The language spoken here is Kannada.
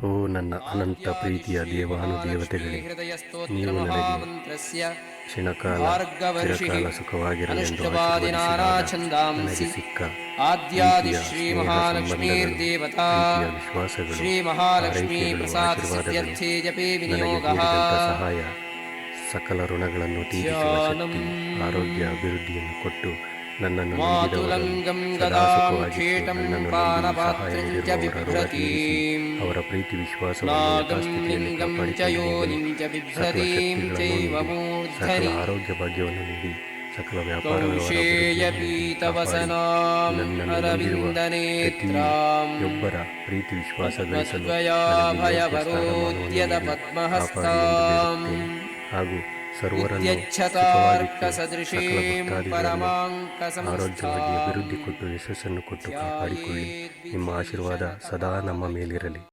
ಓ ನನ್ನ ಅನಂತ ಪ್ರೀತಿಯ ದೇವಾನುದೇವತೆಗಳೇ ನೀವು ನನಗೆ ಕ್ಷಣಕಾಲ ಚಿರಕಾಲ ಸುಖವಾಗಿರಲೆಂದು ನನಗೆ ಸಿಕ್ಕ ಆದ್ಯಾದಿ ಶ್ರೀ ಮಹಾಲಕ್ಷ್ಮೀರ್ದೇವತಾ ವಿಶ್ವಾಸಗಳು ಶ್ರೀ ಮಹಾಲಕ್ಷ್ಮೀ ಪ್ರಸಾದ ಸಹಾಯ ಸಕಲ ಋಣಗಳನ್ನು ತೀರಿಸುವ ಶಕ್ತಿ ಆರೋಗ್ಯ ಅಭಿವೃದ್ಧಿಯನ್ನು ಕೊಟ್ಟು ನನ್ನನ್ನು ಮಾತುಲಂಗಂ ಗದಾಂ ಸುಖವಾಗಿಟ್ಟು ಖೇಟಂ ನನ್ನನ್ನು ನಂಬಿ ಪಾನಪಾತ್ರಂ ಸಹಾಯ ಚ ನೀಡಿರುವವರ ಋಣ ತೀರಿಸಿ ಬಿಭ್ರತೀಂ ಅವರ ಪ್ರೀತಿ ವಿಶ್ವಾಸ ನಾಗಂ ಲಿಂಗಂ ಚ ಯೋನಿಂ ಚ ಬಿಭ್ರತೀಂ ಚೈವ ಮೂರ್ಧನಿ ಆರೋಗ್ಯ ಭಾಗ್ಯವನ್ನು ನೀಡಿ ಸಕಲ ವ್ಯಾಪಾರ ಕೌಶೇಯ ಪೀತವಸನಾಂ ಅರವಿಂದನೇತ್ರಾಂ ಒಬ್ಬರ ಪ್ರೀತಿ ವಿಶ್ವಾಸ ಗಳಿಸಲು ನೀಡಿ, ಪದ್ಮಹಸ್ತಾಂ. ಹಾಗೂ ಆರೋಗ್ಯವಾಗಿ ಅಭಿವೃದ್ಧಿ ಕೊಟ್ಟು ಯಶಸ್ಸನ್ನು ಕೊಟ್ಟು ಕಾಪಾಡಿಕೊಳ್ಳಿ. ನಿಮ್ಮ ಆಶೀರ್ವಾದ ಸದಾ ನಮ್ಮ ಮೇಲಿರಲಿ.